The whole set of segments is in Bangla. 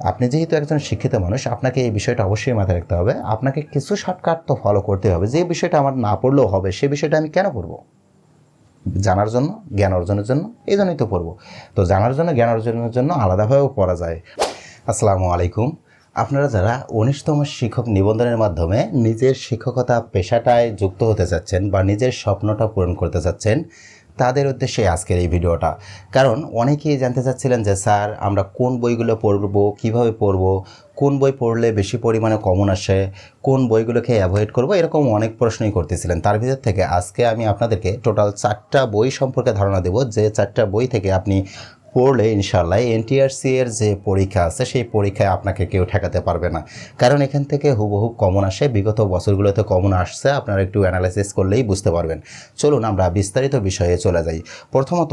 আপনি যেহেতু একজন শিক্ষিত মানুষ, আপনাকে এই বিষয়টা অবশ্যই মাথায় রাখতে হবে। আপনাকে কিছু শর্টকাট তো ফলো করতে হবে। যে বিষয়টা আমার না পড়লেও হবে, সে বিষয়টা আমি কেন পড়ব? জানার জন্য, জ্ঞান অর্জনের জন্য, এই জন্যই তো পড়ব। তো জানার জন্য, জ্ঞান অর্জনের জন্য আলাদাভাবেও পড়া যায়। আসসালামু আলাইকুম। আপনারা যারা উনিশতম শিক্ষক নিবন্ধনের মাধ্যমে নিজের শিক্ষকতা পেশাটায় যুক্ত হতে চাচ্ছেন বা নিজের স্বপ্নটা পূরণ করতে চাচ্ছেন তাদের উদ্দেশ্যে আজকের এই ভিডিওটা। কারণ অনেকেই জানতে চাচ্ছিলেন যে, স্যার, আমরা কোন বইগুলো পড়ব, কীভাবে পড়ব? কোন বই পড়লে বেশি পরিমাণে কমন আসে? কোন বইগুলোকে অ্যাভয়েড করব? এরকম অনেক প্রশ্নই করতেছিলেন। তার ভিতর থেকে আজকে আমি আপনাদেরকে টোটাল চারটা বই সম্পর্কে ধারণা দেব। যে চারটা বই থেকে আপনি পড়লে ইনশাল্লাহ এনটিআরসি এর যে পরীক্ষা আছে, সেই পরীক্ষায় আপনাকে কেউ ঠেকাতে পারবে না। কারণ এখান থেকে হুবহু কমন আসে, বিগত বছরগুলোতে কমন আসছে, আপনারা একটু অ্যানালাইসিস করলেই বুঝতে পারবেন। চলুন আমরা বিস্তারিত বিষয়ে চলে যাই। প্রথমত,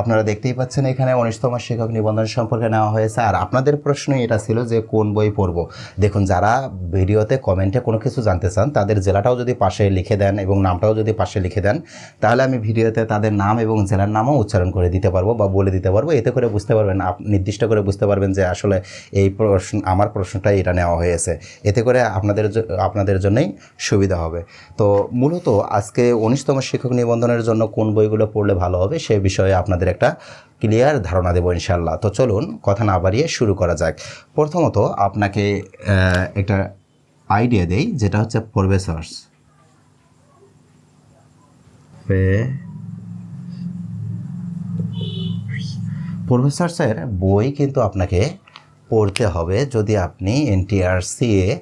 আপনারা দেখতেই পাচ্ছেন এখানে উনিশতম শিক্ষক নিবন্ধন সম্পর্কে নেওয়া হয়েছে, আর আপনাদের প্রশ্ন এটা ছিল যে কোন বই পড়ব। দেখুন, যারা ভিডিওতে, কমেন্টে কোনো কিছু জানতে চান, তাদের জেলাটাও যদি পাশে লিখে দেন এবং নামটাও যদি পাশে লিখে দেন, তাহলে আমি ভিডিওতে তাদের নাম এবং জেলার নামও উচ্চারণ করে দিতে পারব বা বলে দিতে পারব। এতে করে বুঝতে পারবেন নির্দিষ্ট করে বুঝতে পারবেন যে আসলে এই প্রশ্ন, আমার প্রশ্নটাই এটা নেওয়া হয়েছে। এতে করে আপনাদের আপনাদের জন্যই সুবিধা হবে। তো মূলত আজকে উনিশতম শিক্ষক নিবন্ধনের জন্য কোন বইগুলো পড়লে ভালো হবে সে বিষয়ে আপনাদের একটা ক্লিয়ার ধারণা দেবো ইনশাল্লাহ তো চলুন কথা না বাড়িয়ে শুরু করা যাক। প্রথমত আপনাকে একটা আইডিয়া দেই, যেটা হচ্ছে প্রফেসর্স প্রফেসর্সের বই কিন্তু আপনাকে পড়তে হবে যদি আপনি এনটিআরসি এ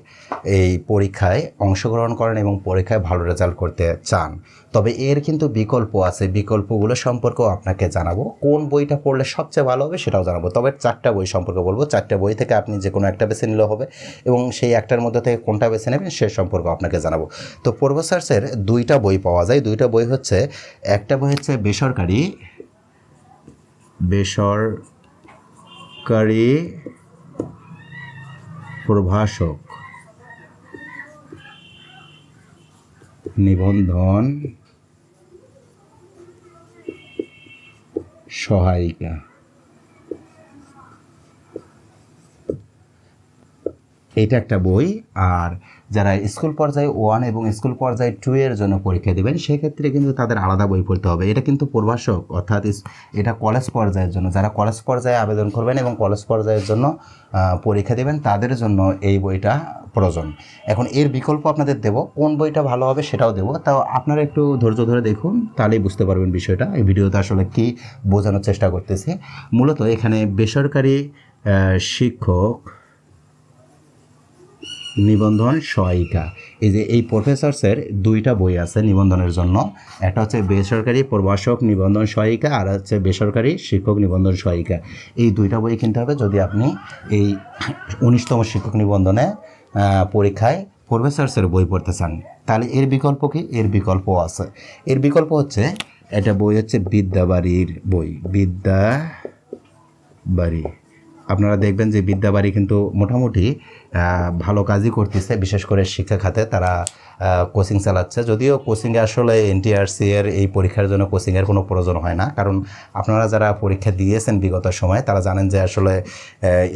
এই পরীক্ষায় অংশগ্রহণ করেন এবং পরীক্ষায় ভালো রেজাল্ট করতে চান। তবে এর কিন্তু বিকল্প আছে। বিকল্পগুলো সম্পর্কেও আপনাকে জানাব। কোন বইটা পড়লে সবচেয়ে ভালো হবে সেটাও জানাব। তবে চারটা বই সম্পর্কে বলব। চারটা বই থেকে আপনি যে কোনো একটা বেছে নিলেও হবে এবং সেই একটার মধ্যে থেকে কোনটা বেছে নেবেন সে সম্পর্কে আপনাকে জানাব। তো প্রফেসর্সের দুইটা বই পাওয়া যায়। দুইটা বই হচ্ছে, একটা বই হচ্ছে বেসরকারি বেসরকারি প্রভাষক নিবন্ধন সহায়িকা। এটা একটা বই আর যারা স্কুল পর্যায়ে ওয়ান এবং স্কুল পর্যায়ে টু এর জন্য পরীক্ষা দেবেন, সেক্ষেত্রে কিন্তু তাদের আলাদা বই পড়তে হবে। এটা কিন্তু প্রভাষক অর্থাৎ এটা কলেজ পর্যায়ের জন্য। যারা কলেজ পর্যায়ে আবেদন করবেন এবং কলেজ পর্যায়ের জন্য পরীক্ষা দেবেন, তাদের জন্য এই বইটা প্রয়োজন। এখন এর বিকল্প আপনাদের দেব, কোন বইটা ভালো হবে সেটাও দেবো। তাও আপনারা একটু ধৈর্য ধরে দেখুন, তাহলেই বুঝতে পারবেন বিষয়টা। এই ভিডিওতে আসলে কি বোঝানোর চেষ্টা করতেছি। মূলত এখানে বেসরকারি শিক্ষক নিবন্ধন সহায়িকা। এই যে এই প্রফেসরসের দুইটা বই আছে নিবন্ধনের জন্য। একটা হচ্ছে বেসরকারি প্রভাষক নিবন্ধন সহায়িকা আর হচ্ছে বেসরকারি শিক্ষক নিবন্ধন সহায়িকা। এই দুইটা বই কিনতে হবে যদি আপনি এই উনিশতম শিক্ষক নিবন্ধনে পরীক্ষায় প্রফেসরসের বই পড়তে চান। তাহলে এর বিকল্প কি? এর বিকল্প আছে। এর বিকল্প হচ্ছে, এটা বই হচ্ছে বিদ্যাবাড়ির বই। বিদ্যা বাড়ি আপনারা দেখবেন যে বিদ্যাবাড়ি কিন্তু মোটামুটি ভালো কাজই করতেছে, বিশেষ করে শিক্ষা খাতে তারা কোচিং চালাচ্ছে। যদিও কোচিংয়ে আসলে এনটিআরসি এর এই পরীক্ষার জন্য কোচিংয়ের কোনো প্রয়োজন হয় না। কারণ আপনারা যারা পরীক্ষা দিয়েছেন বিগত সময়ে, তারা জানেন যে আসলে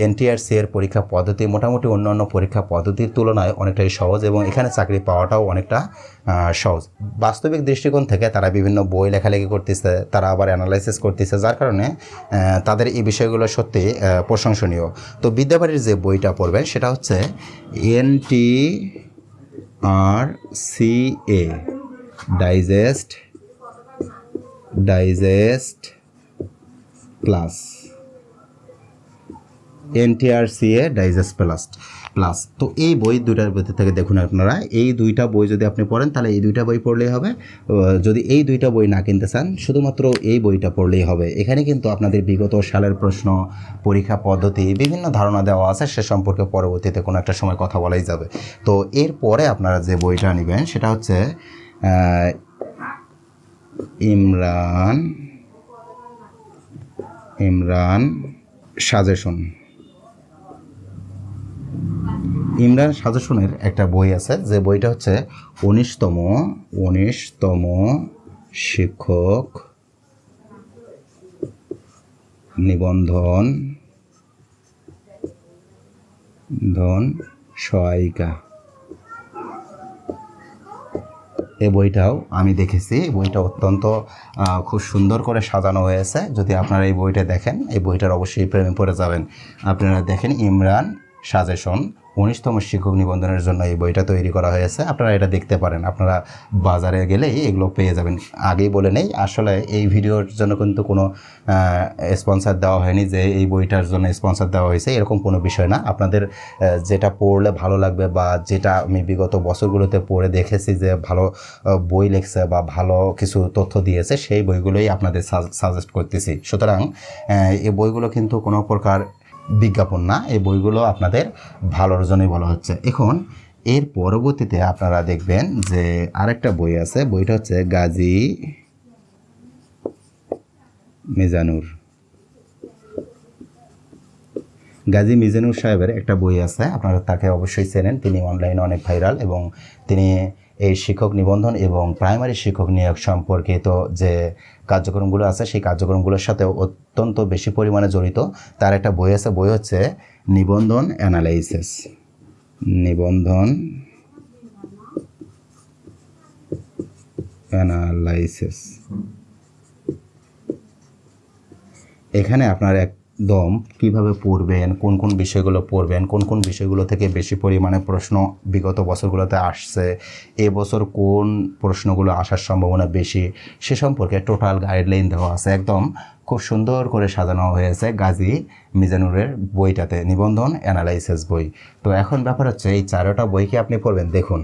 এনটিআরসি এর পরীক্ষা পদ্ধতি মোটামুটি অন্যান্য পরীক্ষা পদ্ধতির তুলনায় অনেকটাই সহজ এবং এখানে চাকরি পাওয়াটাও অনেকটা সহজ। বাস্তবিক দৃষ্টিকোণ থেকে তারা বিভিন্ন বই লেখালেখি করতেছে, তারা আবার অ্যানালাইসিস করতেছে, যার কারণে তাদের এই বিষয়গুলো সত্যি প্রশংসনীয়। তো বিদ্যাবাড়ির যে বইটা পড়বেন, সেটা হচ্ছে NT R C A digest digest plus NTRCA digest plus. Plus তো এই বই দুইটার মধ্যে থেকে দেখুন আপনারা, এই দুইটা বই যদি আপনি পড়েন, তাহলে এই দুইটা বই পড়লেই হবে। যদি এই দুইটা বই না কিনতে চান, শুধুমাত্র এই বইটা পড়লেই হবে। এখানে কিন্তু আপনাদের বিগত সালের প্রশ্ন, পরীক্ষা পদ্ধতি, বিভিন্ন ধারণা দেওয়া আছে, সে সম্পর্কে পরবর্তীতে কোনো একটা সময় কথা বলাই যাবে। তো এরপরে আপনারা যে বইটা নেবেন, সেটা হচ্ছে ইমরান ইমরান সাজেশন। ইমরান সাজেশনের একটা বই আছে, যে বইটা হচ্ছে উনিশতম উনিশতম শিক্ষক নিবন্ধন, ধন সহায়িকা। এই বইটাও আমি দেখেছি বইটা অত্যন্ত খুব সুন্দর করে সাজানো হয়েছে। যদি আপনারা এই বইটা দেখেন, এই বইটার অবশ্যই প্রেমে পড়ে যাবেন। আপনারা দেখেন ইমরান সাজেশন উনিশতম শিক্ষক নিবন্ধনের জন্য এই বইটা তৈরি করা হয়েছে। আপনারা এটা দেখতে পারেন। আপনারা বাজারে গেলেই এগুলো পেয়ে যাবেন। আগেই বলে নেই, আসলে এই ভিডিওর জন্য কিন্তু কোনো স্পন্সার দেওয়া হয়নি যে এই বইটার জন্য স্পন্সার দেওয়া হয়েছে, এরকম কোনো বিষয় না। আপনাদের যেটা পড়লে ভালো লাগবে বা যেটা আমি বিগত বছরগুলোতে পড়ে দেখেছি যে ভালো বই লেখছে বা ভালো কিছু তথ্য দিয়েছে, সেই বইগুলোই আপনাদের সাজেস্ট করতেছি। সুতরাং এই বইগুলো কিন্তু কোনো প্রকার বিজ্ঞাপন না, এই বইগুলো আপনাদের ভালোর জন্যই বলা হচ্ছে। এখন, এর পরবর্তীতে আপনারা দেখবেন যে আরেকটা বই আছে, বইটা হচ্ছে গাজী মিজানুর। গাজী মিজানুর সাহেবের একটা বই আছে, আপনারা তাকে অবশ্যই চেনেন। তিনি অনলাইনে অনেক ভাইরাল এবং তিনি এই শিক্ষক নিবন্ধন এবং প্রাইমারি শিক্ষক নিয়োগ সম্পর্কিত যে কার্যক্রমগুলো আছে, সেই কার্যক্রমগুলোর সাথে অত্যন্ত বেশি পরিমাণে জড়িত। তার একটা বই আছে, বই হচ্ছে নিবন্ধন অ্যানালাইসিস। নিবন্ধন অ্যানালাইসিস। এখানে আপনার একদম কীভাবে পড়বেন, কোন কোন বিষয়গুলো পড়বেন, কোন কোন বিষয়গুলো থেকে বেশি পরিমাণে প্রশ্ন বিগত বছরগুলোতে আসছে এবছর কোন প্রশ্নগুলো আসার সম্ভাবনা বেশি, সে সম্পর্কে টোটাল গাইডলাইন দেওয়া আছে। একদম খুব সুন্দর করে সাজানো হয়েছে গাজী মিজানুরের বইটাতে, নিবন্ধন অ্যানালাইসিস বই। তো এখন ব্যাপার হচ্ছে এই চারোটা বই কি আপনি পড়বেন? দেখুন।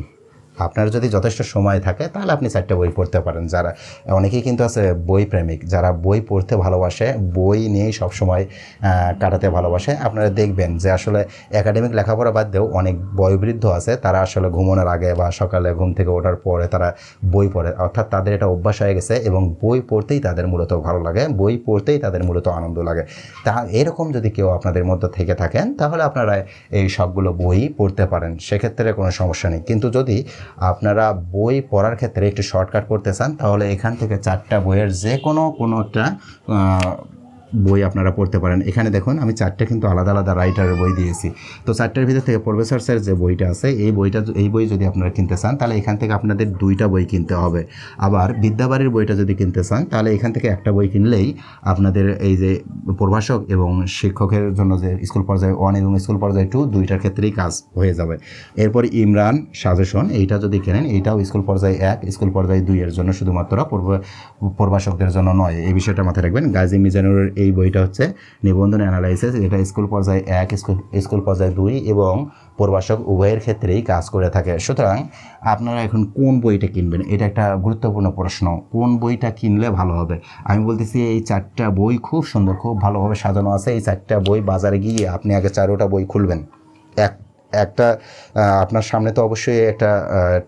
আপনার যদি যথেষ্ট সময় থাকে তাহলে আপনি চারটে বই পড়তে পারেন। যারা অনেকেই কিন্তু আছে বই প্রেমিক যারা বই পড়তে ভালোবাসে বই নিয়েই সবসময় আহ, কাটাতে ভালোবাসে। আপনারা দেখবেন যে আসলে একাডেমিক লেখাপড়া বাদ দিয়েও অনেক বয়োবৃদ্ধ আছে তারা আসলে ঘুমানোর আগে বা সকালে ঘুম থেকে ওঠার পরে তারা বই পড়ে। অর্থাৎ তাদের এটা অভ্যাস হয়ে গেছে এবং বই পড়তেই তাদের মূলত ভালো লাগে বই পড়তেই তাদের মূলত আনন্দ লাগে। তা এরকম যদি কেউ আপনাদের মধ্যে থেকে থাকেন তাহলে আপনারা এই সবগুলো বই পড়তে পারেন। সেক্ষেত্রে কোনো সমস্যা নেই। কিন্তু যদি আপনারা বই পড়ার ক্ষেত্রে একটু শর্টকাট করতে চান, তাহলে এখান থেকে চারটা বইয়ের যে কোনো কোনো একটা বই আপনারা পড়তে পারেন। এখানে দেখুন, আমি চারটে কিন্তু আলাদা আলাদা রাইটারের বই দিয়েছি। তো চারটের ভিতর থেকে প্রফেসর স্যার যে বইটা আছে, এই বইটা এই বই যদি আপনারা কিনতে চান, তাহলে এখান থেকে আপনাদের দুইটা বই কিনতে হবে। আবার বিদ্যাবাড়ির বইটা যদি কিনতে চান, তাহলে এখান থেকে একটা বই কিনলেই আপনাদের এই যে প্রভাষক এবং শিক্ষকের জন্য যে স্কুল পর্যায়ে ওয়ান এবং স্কুল পর্যায়ে টু দুইটার ক্ষেত্রেই কাজ হয়ে যাবে। এরপর ইমরান সাজেশন এইটা যদি কেনেন, এইটাও স্কুল পর্যায়ে এক স্কুল পর্যায়ে দুইয়ের জন্য শুধুমাত্র প্রভাষকদের জন্য নয়। এই বিষয়টা মাথায় রাখবেন। গাজী মিজানুরের এই বইটা হচ্ছে নিবন্ধন অ্যানালাইসিস এটা স্কুল পর্যায়ে এক, স্কুল স্কুল পর্যায়ে দুই এবং প্রভাষক উভয়ের ক্ষেত্রেই কাজ করে থাকে। সুতরাং আপনারা এখন কোন বইটা কিনবেন? এটা একটা গুরুত্বপূর্ণ প্রশ্ন। কোন বইটা কিনলে ভালো হবে? আমি বলতেছি এই চারটা বই খুব সুন্দর, খুব ভালোভাবে সাজানো আছে। এই চারটা বই বাজারে গিয়ে আপনি আগে চারোটা বই খুলবেন। এক একটা আপনার সামনে তো অবশ্যই একটা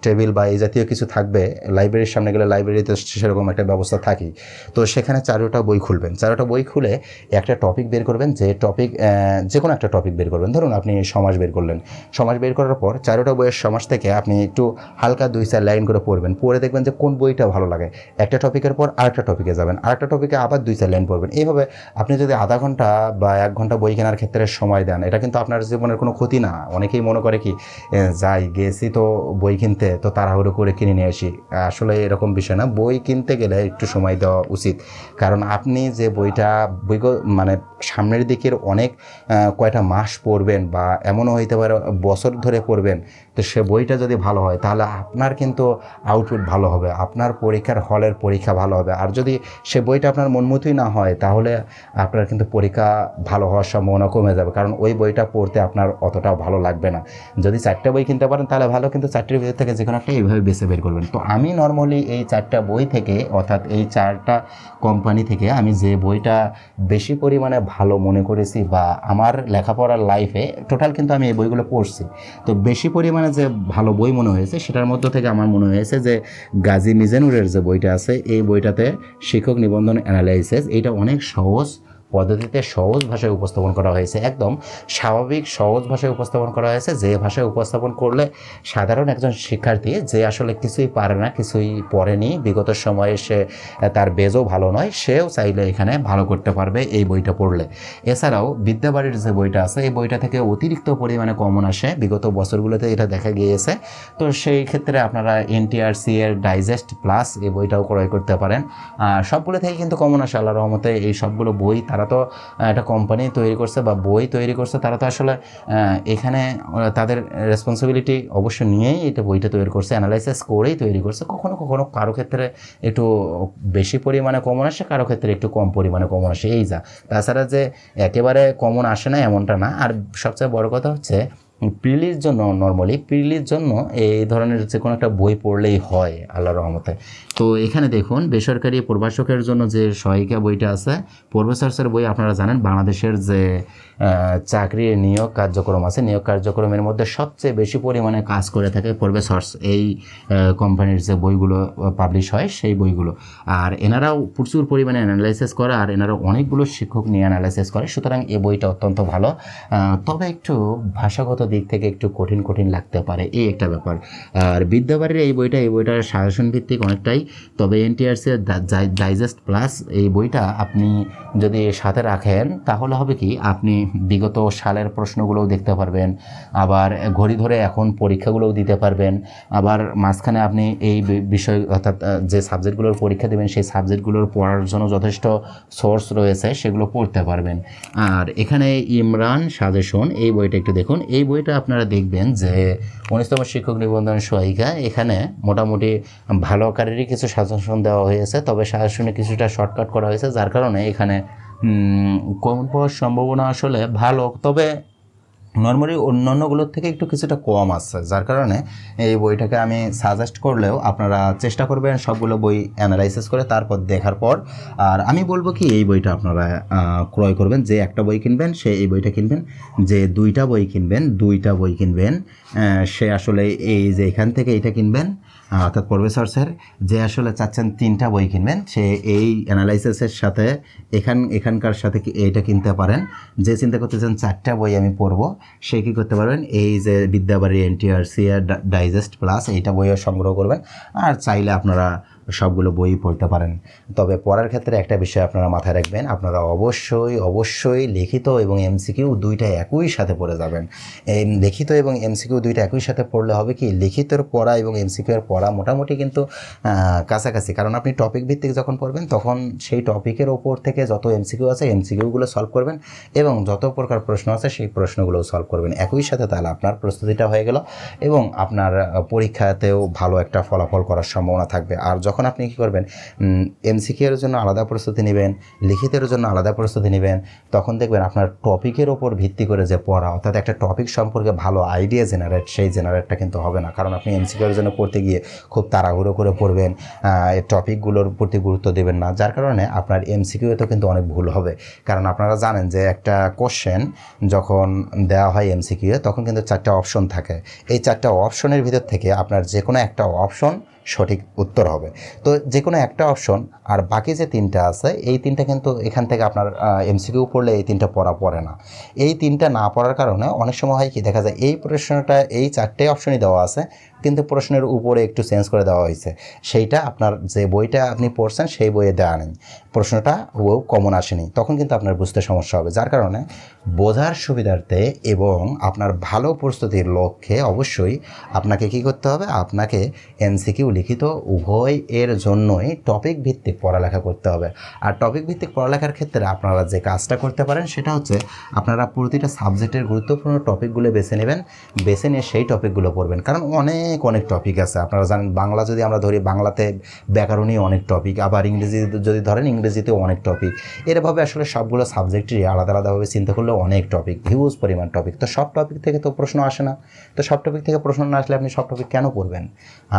টেবিল বা এই জাতীয় কিছু থাকবে। লাইব্রেরির সামনে গেলে লাইব্রেরিতে সেরকম একটা ব্যবস্থা থাকেই। তো সেখানে চারোটা বই খুলবেন। চারোটা বই খুলে একটা টপিক বের করবেন যে টপিক যে কোনো একটা টপিক বের করবেন। ধরুন আপনি সমাজ বের করলেন। সমাজ বের করার পর চারোটা বইয়ের সমাজ থেকে আপনি একটু হালকা দুই চার লাইন করে পড়বেন। পড়ে দেখবেন যে কোন বইটা ভালো লাগে। একটা টপিকের পর আরেকটা টপিকে যাবেন। আরেকটা টপিকে আবার দুই চার লাইন পড়বেন। এইভাবে আপনি যদি আধা ঘণ্টা বা এক ঘণ্টা বই কেনার ক্ষেত্রে সময় দেন, এটা কিন্তু আপনার জীবনের কোনো ক্ষতি না। অনেকেই মনে করে কি যাই, গেছি তো বই কিনতে, তো তাড়াহুড়ো করে কিনে নিয়ে আসি। আসলে এরকম বিষয় না, বই কিনতে গেলে একটু সময় দেওয়া উচিত। কারণ আপনি যে বইটা বই মানে সামনের দিকের অনেক কয়টা মাস পড়বেন বা এমনও হইতে পারে বছর ধরে পড়বেন তো সে বইটা যদি ভালো হয়, তাহলে আপনার কিন্তু আউটপুট ভালো হবে, আপনার পরীক্ষার হলের পরীক্ষা ভালো হবে। আর যদি সে বইটা আপনার মনমতোই না হয়, তাহলে আপনার কিন্তু পরীক্ষা ভালো হওয়ার সম্ভাবনা কমে যাবে, কারণ ওই বইটা পড়তে আপনার অতটাও ভালো লাগবে না। যদি চারটা বই কিনতে পারেন, তাহলে ভালো, কিন্তু চারটির ভিতর থেকে যে কোনো একটা এইভাবে বেছে বের করবেন। তো আমি নর্মালি এই চারটা বই থেকে, অর্থাৎ এই চারটা কোম্পানি থেকে আমি যে বইটা বেশি পরিমাণে ভালো মনে করেছি বা আমার লেখাপড়ার লাইফে টোটাল কিন্তু আমি এই বইগুলো পড়ছি। তো বেশি পরিমাণে যে ভালো বই মনে হয়েছে, সেটার মধ্য থেকে আমার মনে হয়েছে যে গাজী মিজানুরের যে বইটা আছে, এই বইটাতে শিক্ষক নিবন্ধন অ্যানালাইসিস এটা অনেক সহজ পদ্ধতিতে সহজ ভাষায় উপস্থাপন করা হয়েছে। একদম স্বাভাবিক সহজ ভাষায় উপস্থাপন করা হয়েছে। যে ভাষায় উপস্থাপন করলে সাধারণ একজন শিক্ষার্থী যে আসলে কিছুই পারে না, কিছুই পড়েনি, বিগত সময়ে সে তার বেজও ভালো নয়, সেও চাইলে এখানে ভালো করতে পারবে এই বইটা পড়লে। এছাড়াও বিদ্যাবাড়ির যে বইটা আছে, এই বইটা থেকে অতিরিক্ত পরিমাণে কমন আসে। বিগত বছরগুলোতে এটা দেখা গিয়েছে। তো সেই ক্ষেত্রে আপনারা এনটিআরসি এর ডাইজেস্ট প্লাস এই বইটাও ক্রয় করতে পারেন। সবগুলো থেকে কিন্তু কমন আসে আল্লাহ রহমতে এই সবগুলো বই তারা তো একটা কোম্পানি তৈরি করছে বা বই তৈরি করছে, তারা তো আসলে এখানে তাদের রেসপন্সিবিলিটি অবশ্য নিয়েই এটা বইটা তৈরি করছে অ্যানালাইসিস করেই তৈরি করছে। কখনো কখনো কারও ক্ষেত্রে একটু বেশি পরিমাণে কমন আসে, কারও ক্ষেত্রে একটু কম পরিমাণে কমন আসে, এই যা। তাছাড়া যে একেবারে কমন আসে না, এমনটা না। আর সবচেয়ে বড় কথা হচ্ছে প্রিলির জন্য নর্মালি প্রিলির জন্য এই ধরনের যে কোনো একটা বই পড়লেই হয় আল্লাহ রহমতে। তো এখানে দেখুন, বেসরকারি প্রভাষকের জন্য যে সহায়িকা বইটা আছে প্রফেসরসের বই আপনারা জানেন, বাংলাদেশের যে চাকরির নিয়োগ কার্যক্রম আছে, নিয়োগ কার্যক্রমের মধ্যে সবচেয়ে বেশি পরিমাণে কাজ করে থাকে প্রফেসর্স এই কোম্পানির যে বইগুলো পাবলিশ হয় সেই বইগুলো। আর এনারাও প্রচুর পরিমাণে অ্যানালাইসিস করে আর এনারা অনেকগুলো শিক্ষক নিয়ে অ্যানালাইসিস করে, সুতরাং এই বইটা অত্যন্ত ভালো। তবে একটু ভাষাগত দিক থেকে একটু কঠিন কঠিন লাগতে পারে। এই একটা ব্যাপার। আর বিদ্যাবাড়ির এই বইটা, এই বইটার সাজেশন ভিত্তিক অনেকটাই। তবে এনটিআরসি ডাইজেস্ট প্লাস এই বইটা আপনি যদি সাথে রাখেন, তাহলে হবে কি, আপনি বিগত সালের প্রশ্নগুলোও দেখতে পারবেন। আবার ঘড়ি ধরে এখন পরীক্ষাগুলোও দিতে পারবেন। আবার মাঝখানে আপনি এই বিষয়, অর্থাৎ যে সাবজেক্টগুলোর পরীক্ষা দেবেন, সেই সাবজেক্টগুলোর পড়ার জন্য যথেষ্ট সোর্স রয়েছে, সেগুলো পড়তে পারবেন। আর এখানে ইমরান সাজেশন, এই বইটা একটু দেখুন। এই বইটা আপনারা দেখবেন যে উনিশতম শিক্ষক নিবন্ধন সহায়িকা এখানে মোটামুটি ভালো আকারেরই কিছু সাজেশন দেওয়া হয়েছে, তবে সাজেশনে কিছুটা শর্টকাট করা হয়েছে, যার কারণে এখানে কম পাওয়ার সম্ভাবনা আসলে ভালো, তবে নর্মালি অন্যান্যগুলোর থেকে একটু কিছুটা কম আছে যার কারণে এই বইটাকে আমি সাজেস্ট করলেও আপনারা চেষ্টা করবেন সবগুলো বই অ্যানালাইসিস করে তারপর দেখার পর। আর আমি বলব কি, এই বইটা আপনারা ক্রয় করবেন, যে একটা বই কিনবেন, সে এই বইটা কিনবেন, যে দুইটা বই কিনবেন, দুইটা বই কিনবেন সে আসলে এই যে এখান থেকে এইটা কিনবেন অর্থাৎ প্রফেসর স্যার যে আসলে চাচ্ছেন তিনটা বই কিনবেন, সে এই অ্যানালাইসিসের সাথে এখান, এখানকার সাথে এইটা কিনতে পারেন। যে চিন্তা করতেছেন চারটা বই আমি পড়ব, সে কী করতে পারবেন? এই যে বিদ্যাবাড়ি এনটিআরসি আর ডাইজেস্ট প্লাস এইটা বইও সংগ্রহ করবেন। আর চাইলে আপনারা সবগুলো বই পড়তে পারেন। তবে পড়ার ক্ষেত্রে একটা বিষয় আপনারা মাথায় রাখবেন, আপনারা অবশ্যই অবশ্যই লিখিত এবং এমসিকিউ দুইটা একই সাথে পড়ে যাবেন। এই লিখিত এবং এমসিকিউ দুইটা একই সাথে পড়লে হবে কি, লিখিতর পড়া এবং এমসিকিউ এর পড়া মোটামুটি কিন্তু কাছাকাছি। কারণ আপনি টপিক ভিত্তিক যখন পড়বেন, তখন সেই টপিকের ওপর থেকে যত এমসিকিউ আছে এমসিকিউগুলো সলভ করবেন এবং যত প্রকার প্রশ্ন আছে, সেই প্রশ্নগুলোও সলভ করবেন। একই সাথে তাহলে আপনার প্রস্তুতিটা হয়ে গেল এবং আপনার পরীক্ষাতেও ভালো একটা ফলাফল করার সম্ভাবনা থাকবে। আর যখন আপনি কী করবেন? এমসিকিউ এর জন্য আলাদা প্রস্তুতি নেবেন, লিখিতের জন্য আলাদা প্রস্তুতি নেবেন। তখন দেখবেন আপনার টপিকের ওপর ভিত্তি করে যে পড়া, অর্থাৎ একটা টপিক সম্পর্কে ভালো আইডিয়া জেনারেট সেই জেনারেটটা কিন্তু হবে না। কারণ আপনি এমসিকিউ এর জন্য পড়তে গিয়ে খুব তাড়াহুড়ো করে পড়বেন এই টপিকগুলোর প্রতি গুরুত্ব দেবেন না। যার কারণে আপনার এমসিকিউতে কিন্তু অনেক ভুল হবে। কারণ আপনারা জানেন যে একটা কোশ্চেন যখন দেওয়া হয় এমসিকিউ তখন কিন্তু চারটা অপশন থাকে। এই চারটা অপশনের ভিতর থেকে আপনার যে কোনো একটা অপশন সঠিক উত্তর হবে। তো যে কোনো একটা অপশন আর বাকি যে তিনটা আছে, এই তিনটা কিন্তু এখান থেকে আপনার এমসিকিউ পড়লে এই তিনটা পড়া পড়ে না। এই তিনটা না পড়ার কারণে অনেক সময় হয় কি, দেখা যায় এই প্রশ্নটা এই চারটে অপশনই দেওয়া আছে কিন্তু প্রশ্নের উপরে একটু চেঞ্জ করে দেওয়া হয়েছে। সেইটা আপনার যে বইটা আপনি পড়ছেন, সেই বইয়ে দেওয়া নেই প্রশ্নটা ও কমন আসেনি। তখন কিন্তু আপনার বুঝতে সমস্যা হবে। যার কারণে বোঝার সুবিধার্থে এবং আপনার ভালো প্রস্তুতির লক্ষ্যে অবশ্যই আপনাকে কি করতে হবে? আপনাকে এমসিকিউ লিখিত উভয় এর জন্যই টপিক ভিত্তিক পড়ালেখা করতে হবে। আর টপিক ভিত্তিক পড়ালেখার ক্ষেত্রে আপনারা যে কাজটা করতে পারেন, সেটা হচ্ছে আপনারা প্রতিটা সাবজেক্টের গুরুত্বপূর্ণ টপিকগুলো বেছে নেবেন। বেছে নিয়ে সেই টপিকগুলো পড়বেন। কারণ অনেক অনেক অনেক টপিক আছে। আপনারা জানেন, বাংলা যদি আমরা ধরি, বাংলাতে ব্যাকরণই অনেক টপিক আবার ইংরেজি যদি ধরেন, ইংরেজিতেও অনেক টপিক এরভাবে আসলে সবগুলো সাবজেক্টেরই আলাদা আলাদাভাবে চিন্তা করলে অনেক টপিক হিউজ পরিমাণ টপিক তো সব টপিক থেকে তো প্রশ্ন আসে না। তো সব টপিক থেকে প্রশ্ন না আসলে আপনি সব টপিক কেন পড়বেন?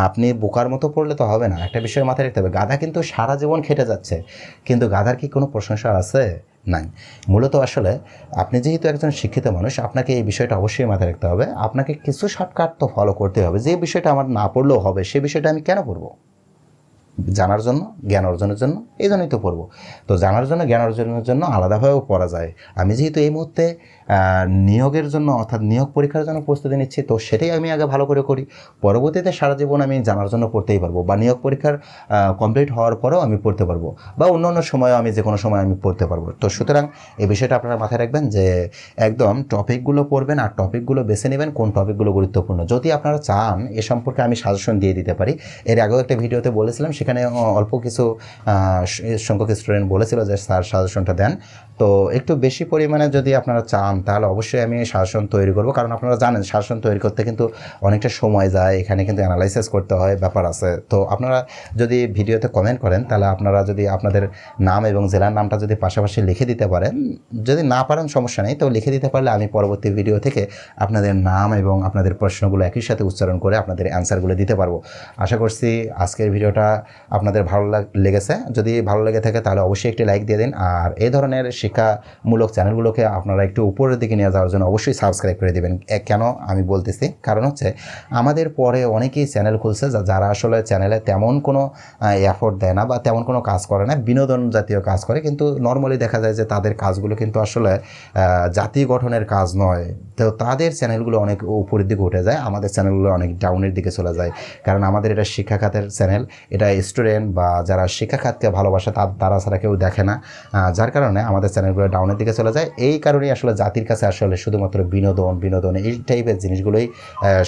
আপনি বোকার মতো পড়লে তো হবে না। একটা বিষয় মাথায় রাখতে হবে, গাধা কিন্তু সারা জীবন খেটে যাচ্ছে। কিন্তু গাধার কি কোনো প্রশংসা আছে? নাই। মূলত আসলে আপনি যেহেতু একজন শিক্ষিত মানুষ, আপনাকে এই বিষয়টা অবশ্যই মাথায় রাখতে হবে। আপনাকে কিছু শর্টকাট তো ফলো করতে হবে। যে বিষয়টা আমার না পড়লেও হবে, সে বিষয়টা আমি কেন পড়ব? জানার জন্য, জ্ঞান অর্জনের জন্য, এই জন্যই তো পড়ব। তো জানার জন্য, জ্ঞান অর্জনের জন্য আলাদাভাবেও পড়া যায়। আমি যেহেতু এই মুহূর্তে নিয়োগের জন্য, অর্থাৎ নিয়োগ পরীক্ষার জন্য প্রস্তুতি নিচ্ছি। তো সেটাই আমি আগে ভালো করে করি। পরবর্তীতে সারা জীবন আমি জানার জন্য পড়তেই পারব বা নিয়োগ পরীক্ষার কমপ্লিট হওয়ার পরেও আমি পড়তে পারব বা অন্য অন্য সময়ও আমি যে কোনো সময় আমি পড়তে পারব। তো সুতরাং এই বিষয়টা আপনারা মাথায় রাখবেন যে একদম টপিকগুলো পড়বেন আর টপিকগুলো বেছে নেবেন কোন টপিকগুলো গুরুত্বপূর্ণ। যদি আপনারা চান এ সম্পর্কে আমি সাজেশন দিয়ে দিতে পারি। এর আগেও একটা ভিডিওতে বলেছিলাম, সেখানে অল্প কিছু সংখ্যক স্টুডেন্ট বলেছিল যে স্যার সাজেশনটা দেন। তো একটু বেশি পরিমাণে যদি আপনারা চান তাহলে অবশ্যই আমি শাসন তৈরি করব। কারণ আপনারা জানেন, শাসন তৈরি করতে কিন্তু অনেকটা সময় যায়। এখানে কিন্তু অ্যানালাইসিস করতে হয়, ব্যাপার আছে। তো আপনারা যদি ভিডিওতে কমেন্ট করেন, তাহলে আপনারা যদি আপনাদের নাম এবং জেলার নামটা যদি পাশাপাশি লিখে দিতে পারেন, যদি না পারেন সমস্যা নেই। তো লিখে দিতে পারলে আমি পরবর্তী ভিডিও থেকে আপনাদের নাম এবং আপনাদের প্রশ্নগুলো একই সাথে উচ্চারণ করে আপনাদের অ্যান্সারগুলো দিতে পারব। আশা করছি আজকের ভিডিওটা আপনাদের ভালো লাগ- লেগেছে। যদি ভালো লেগে থাকে, তাহলে অবশ্যই একটি লাইক দিয়ে দিন। আর এই ধরনের শিক্ষামূলক চ্যানেলগুলোকে আপনারা একটু উপরের দিকে নিয়ে যাওয়ার জন্য অবশ্যই সাবস্ক্রাইব করে দেবেন। কেন আমি বলতেছি? কারণ হচ্ছে আমাদের পরে অনেকেই চ্যানেল খুলছে যারা আসলে চ্যানেলে তেমন কোনো এফোর্ট দেয় না বা তেমন কোনো কাজ করে না, বিনোদন জাতীয় কাজ করে। কিন্তু নর্মালি দেখা যায় যে তাদের কাজগুলো কিন্তু আসলে জাতি গঠনের কাজ নয়। তো তাদের চ্যানেলগুলো অনেক উপরের দিকে উঠে যায়, আমাদের চ্যানেলগুলো অনেক ডাউনের দিকে চলে যায়। কারণ আমাদের এটা শিক্ষা খাতের চ্যানেল এটা স্টুডেন্ট বা যারা শিক্ষা খাতকে ভালোবাসে তারা ছাড়া কেউ দেখে না। যার কারণে আমাদের চ্যানেলগুলো ডাউনের দিকে চলে যায়। এই কারণেই আসলে জাতির কাছে আসলে শুধুমাত্র বিনোদন বিনোদন, এই টাইপের জিনিসগুলোই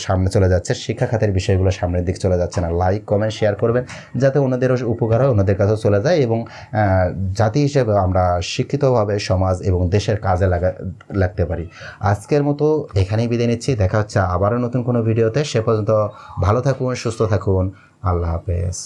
সামনে চলে যাচ্ছে। শিক্ষা খাতের বিষয়গুলো সামনের দিকে চলে যাচ্ছে না। লাইক কমেন্ট শেয়ার করবেন যাতে অন্যদেরও উপকার হয়, অন্যদের কাছেও চলে যায় এবং জাতি হিসেবে আমরা শিক্ষিতভাবে সমাজ এবং দেশের কাজে লাগা, লাগতে পারি। আজকের মতো এখানেই বিদায় নিচ্ছি। দেখা হচ্ছে আবারও নতুন কোনো ভিডিওতে। সে পর্যন্ত ভালো থাকুন, সুস্থ থাকুন। আল্লাহ হাফেজ।